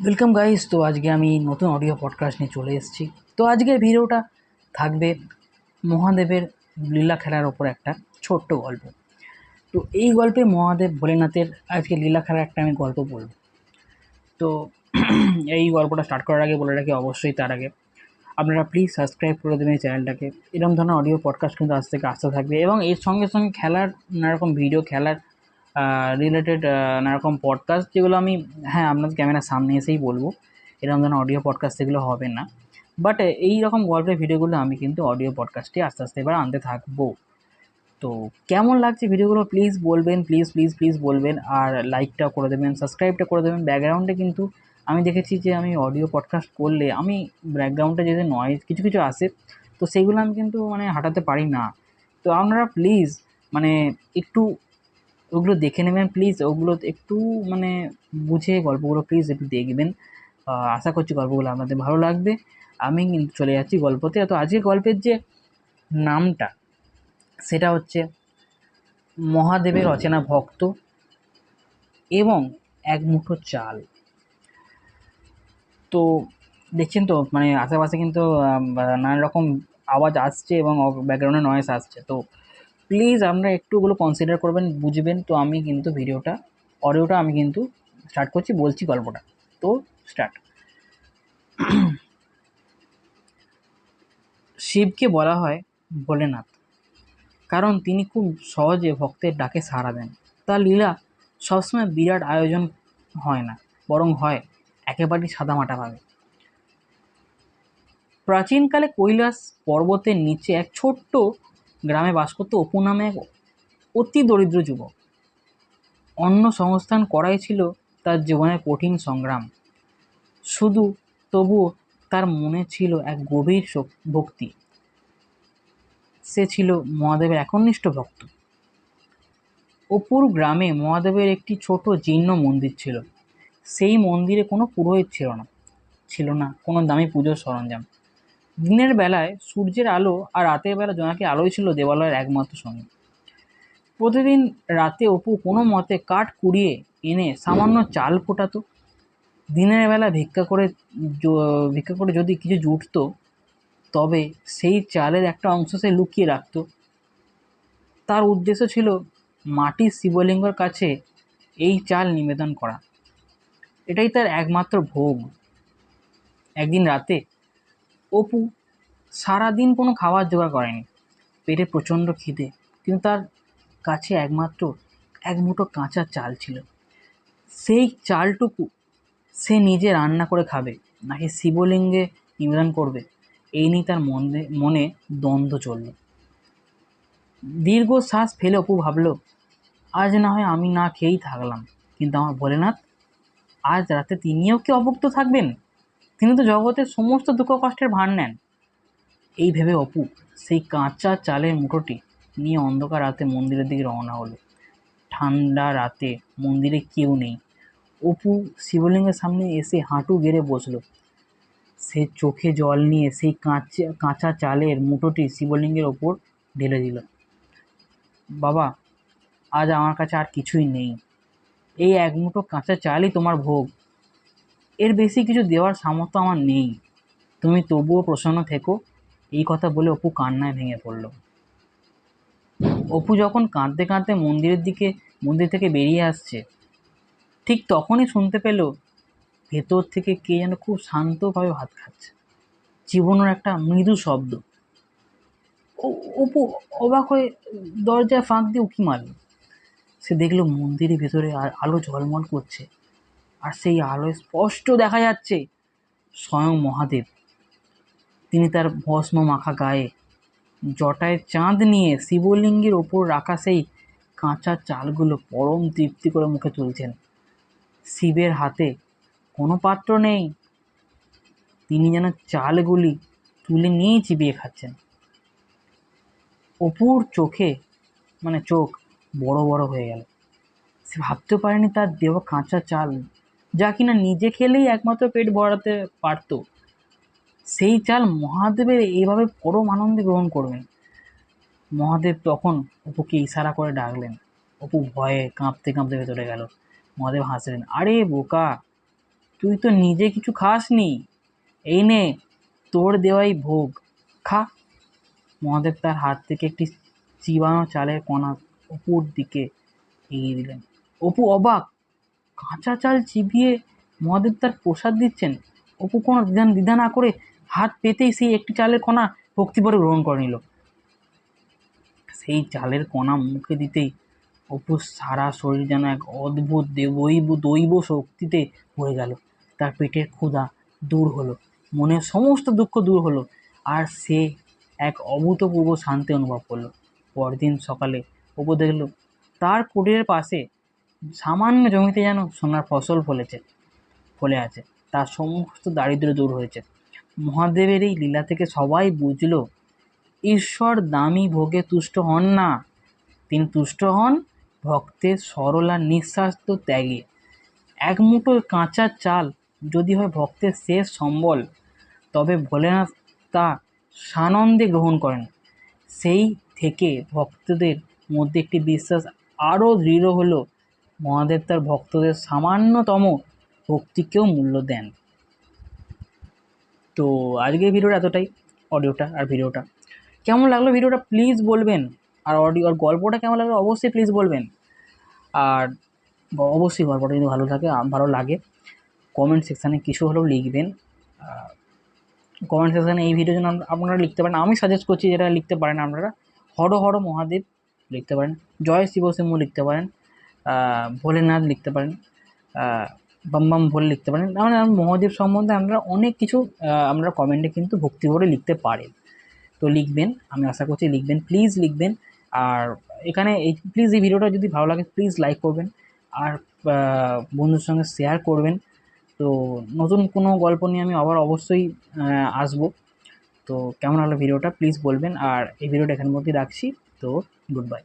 Welcome guys তো আজকে আমি নতুন অডিও পডকাস্ট নিয়ে চলে এসেছি। তো আজকের ভিডিওটা থাকবে মহাদেবের লীলা খেলার ওপর একটা ছোট্ট গল্প। তো এই গল্পে মহাদেব ভোলেনাথের আজকে লীলা খেলার একটা আমি গল্প বলব। তো এই গল্পটা স্টার্ট করার আগে বলে রাখি, অবশ্যই তার আগে। আপনারা প্লিজ সাবস্ক্রাইব করে দেবেন এই চ্যানেলটাকে এরকম ধরনের অডিও পডকাস্ট কিন্তু আজ থেকে আসতে থাকবে এবং এর সঙ্গে সঙ্গে খেলার নানারকম ভিডিও খেলার রিলেটেড নানারকম পডকাস্ট যেগুলো আমি হ্যাঁ আপনাদের ক্যামেরার সামনে এসেই বলব। এরকম ধরনের অডিও পডকাস্ট সেগুলো হবে না। বাট এই রকম গল্পের ভিডিওগুলো আমি কিন্তু অডিও পডকাস্টে আস্তে আস্তে এবার আনতে থাকব। তো, কেমন লাগছে ভিডিওগুলো প্লিজ বলবেন প্লিজ প্লিজ প্লিজ বলবেন। আর লাইকটা করে দেবেন সাবস্ক্রাইবটা করে দেবেন। ব্যাকগ্রাউন্ডে কিন্তু আমি দেখেছি যে আমি অডিও পডকাস্ট করলে আমি ব্যাকগ্রাউন্ডে যদি নয়েজ কিছু কিছু আসে, তো সেগুলো আমি কিন্তু মানে হাঁটাতে পারি না। তো আপনারা প্লিজ মানে একটু ওগুলো দেখে নেবেন প্লিজ ওগুলো একটু মানে বুঝে গল্পগুলো প্লিজ একটু দেখবেন আশা করছি গল্পগুলো আপনাদের ভালো লাগবে। আমি চলে যাচ্ছি গল্পতে। তো আজকে গল্পের যে নামটা, সেটা হচ্ছে মহাদেবের অচেনা ভক্ত এবং এক মুঠো চাল। তো দেখছেন তো মানে আশেপাশে কিন্তু নানা রকম আওয়াজ আসছে এবং ব্যাকগ্রাউন্ডে নয়েস আসছে। তো প্লিজ আপনারা একটু ওগুলো কনসিডার করবেন, বুঝবেন। তো আমি কিন্তু ভিডিওটা অডিওটা আমি কিন্তু স্টার্ট করছি, বলছি গল্পটা। তো স্টার্ট শিবকে বলা হয় ভোলেনাথ। কারণ তিনি খুব সহজে ভক্তের ডাকে সাড়া দেন। তার লীলা সবসময় বিরাট আয়োজন হয় না, বরং হয়, একেবারেই সাদামাটাভাবে প্রাচীনকালে কৈলাস পর্বতের নিচে এক ছোট্ট গ্রামে বাস করত, অপু নামে এক অতি দরিদ্র যুবক। অন্য সংস্থান করাই ছিল তার জীবনের কঠিন সংগ্রাম। শুধু তবুও তার মনে ছিল এক গভীর ভক্তি। সে ছিল মহাদেবের একনিষ্ঠ ভক্ত। অপুর গ্রামে মহাদেবের একটি ছোট জীর্ণ মন্দির ছিল। সেই মন্দিরে কোনো পুরোহিত ছিল না। ছিল না কোনো দামি পুজোর সরঞ্জাম। দিনের বেলায় সূর্যের আলো আর রাতের বেলা জোনাকি আলোই ছিল দেবালয়ের একমাত্র সঙ্গী। প্রতিদিন রাতে অপু কোনো মতে কাঠ কুড়িয়ে এনে সামান্য চাল ফোটাতো। দিনের বেলা ভিক্ষা করে ভিক্ষা করে যদি কিছু জুটতো, তবে সেই চালের একটা অংশ সে লুকিয়ে রাখত। তার উদ্দেশ্য ছিল মাটির শিবলিঙ্গর কাছে এই চাল নিবেদন করা। এটাই তার একমাত্র ভোগ। একদিন রাতে অপু সারাদিন কোনো খাবার জোগাড় করেনি। পেটে প্রচণ্ড খিদে, কিন্তু তার কাছে একমাত্র এক মুঠো কাঁচা চাল ছিল। সেই চালটুকু সে নিজে রান্না করে খাবে, নাকি শিবলিঙ্গে নিবেদন করবে, এই নিয়ে তার মনে মনে দ্বন্দ্ব চলল। দীর্ঘ শ্বাস ফেলে অপু ভাবল, আজ না হয় আমি না খেয়েই থাকলাম। কিন্তু আমার ভোলেনাথ, আজ রাতে তিনিও কি অভুক্ত থাকবেন? তিনি তো জগতের সমস্ত দুঃখ কষ্টের ভার নেন। এই ভেবে অপু সেই কাঁচা চালের মুঠোটি নিয়ে অন্ধকার রাতে মন্দিরের দিকে রওনা হলো। ঠান্ডা রাতে মন্দিরে কেউ নেই। অপু শিবলিঙ্গের সামনে এসে হাঁটু গেড়ে বসল। সে চোখে জল নিয়ে সেই কাঁচা কাঁচা চালের মুঠোটি শিবলিঙ্গের ওপর ঢেলে দিল। বাবা, আজ আমার কাছে আর কিছুই নেই। এই এক মুঠো কাঁচা চালই তোমার ভোগ। এর বেশি কিছু দেওয়ার সামর্থ্য আমার নেই। তুমি তবুও প্রসন্ন থেকো। এই কথা বলে অপু কান্নায় ভেঙে পড়ল। অপু যখন কাঁদতে কাঁদতে মন্দিরের দিকে, মন্দির থেকে বেরিয়ে আসছে, ঠিক তখনই শুনতে পেল ভেতর থেকে কে যেন খুব শান্তভাবে ভাত খাচ্ছে। জীবনের একটা মৃদু শব্দ। অপু অবাক হয়ে দরজায় ফাঁক দিয়ে উঁকি মারল। সে দেখল মন্দিরের ভেতরে আর আলো ঝলমল করছে। আর সেই আলোয় স্পষ্ট দেখা যাচ্ছে স্বয়ং মহাদেব। তিনি তার ভস্ম মাখা গায়ে জটায় চাঁদ নিয়ে শিবলিঙ্গের ওপর রাখা সেই কাঁচা চালগুলো পরম তৃপ্তি করে মুখে তুলছেন। শিবের হাতে কোনো পাত্র নেই। তিনি যেন চালগুলি তুলে নিয়েই চিবিয়ে খাচ্ছেন। অপুর চোখে মানে চোখ বড় বড় হয়ে গেল। সে ভাবতে পারেনি তার দেওয়া কাঁচা চাল যা কিনা নিজে খেলেই একমাত্র পেট ভরাতে পারতো। সেই চাল মহাদেবের এইভাবে পরম আনন্দে গ্রহণ করবেন। মহাদেব তখন অপুকে ইশারা করে ডাকলেন। অপু ভয়ে কাঁপতে কাঁপতে ভেতরে গেল। মহাদেব হাসলেন, আরে বোকা, তুই তো নিজে কিছু খাসনি। এই নে, তোর দেওয়াই ভোগ। খা। মহাদেব তার হাত থেকে একটি চিবানো চালের কণা অপুর দিকে এগিয়ে দিলেন। অপু অবাক কাঁচা চাল চিবিয়ে মহাদেব তার প্রসাদ দিচ্ছেন। অপু কোনো দ্বিধা দ্বিধা না করে হাত পেতেই সেই একটি চালের কণা ভক্তিভরে গ্রহণ করে নিল। সেই চালের কণা মুখে দিতেই অপুর সারা শরীর যেন এক অদ্ভুত দৈব দৈব শক্তিতে ভরে গেল। তার পেটের ক্ষুধা দূর হলো, মনের সমস্ত দুঃখ দূর হলো আর সে এক অভূতপূর্ব শান্তি অনুভব করল। পরদিন সকালে অপু দেখল, তার কুটিরের পাশে সামান্য জমিতে যেন সোনার ফসল ফলেছে, ফলে আছে, তার সমস্ত দারিদ্র্য দূর হয়েছে। মহাদেবের এই লীলা থেকে সবাই বুঝলো, ঈশ্বর দামি ভোগে তুষ্ট হন না। তিনি তুষ্ট হন ভক্তের সরল নিঃস্বার্থ ত্যাগে। এক মুঠো কাঁচা চাল যদি হয় ভক্তের শেষ সম্বল, তবে ভোলেনাথ তা সানন্দে গ্রহণ করেন। সেই থেকে ভক্তদের মধ্যে একটি বিশ্বাস আরও দৃঢ় হলো মহাদেব তার ভক্তদের সামান্যতম ভক্তিকেও মূল্য দেন। তো আজকের ভিডিওটা এতটাই, অডিওটা আর ভিডিওটা। কেমন লাগল ভিডিওটা প্লিজ বলবেন, আর অডিও আর গল্পটা কেমন লাগল অবশ্যই প্লিজ বলবেন। আর অবশ্যই গল্পটা যদি ভালো থাকে, ভালো লাগে কমেন্ট সেকশানে কিছু হলেও লিখবেন। কমেন্ট সেকশানে এই ভিডিও জন্য আপনারা লিখতে পারেন, আমি সাজেস্ট করছি যেটা লিখতে পারেন আপনারা। হর হর মহাদেব লিখতে পারেন, জয় শিব সিংহ লিখতে পারেন ভোলেনাথ লিখতে পারেন বাম বাম ভোলে লিখতে পারেন। মানে মহাদেব সম্বন্ধে আমরা অনেক কিছু আমরা কমেন্টে কিন্তু ভক্তি ভরে লিখতে পারেন। তো লিখবেন, আমি আশা করছি লিখবেন প্লিজ লিখবেন। আর এখানে এই প্লিজ এই ভিডিওটা যদি ভালো লাগে প্লিজ লাইক করবেন। আর বন্ধুর সঙ্গে শেয়ার করবেন। তো নতুন কোনো গল্প নিয়ে আমি আবার অবশ্যই আসব। তো কেমন হলো ভিডিওটা প্লিজ বলবেন। আর এই ভিডিওটা এখানের মধ্যেই রাখছি। তো গুড বাই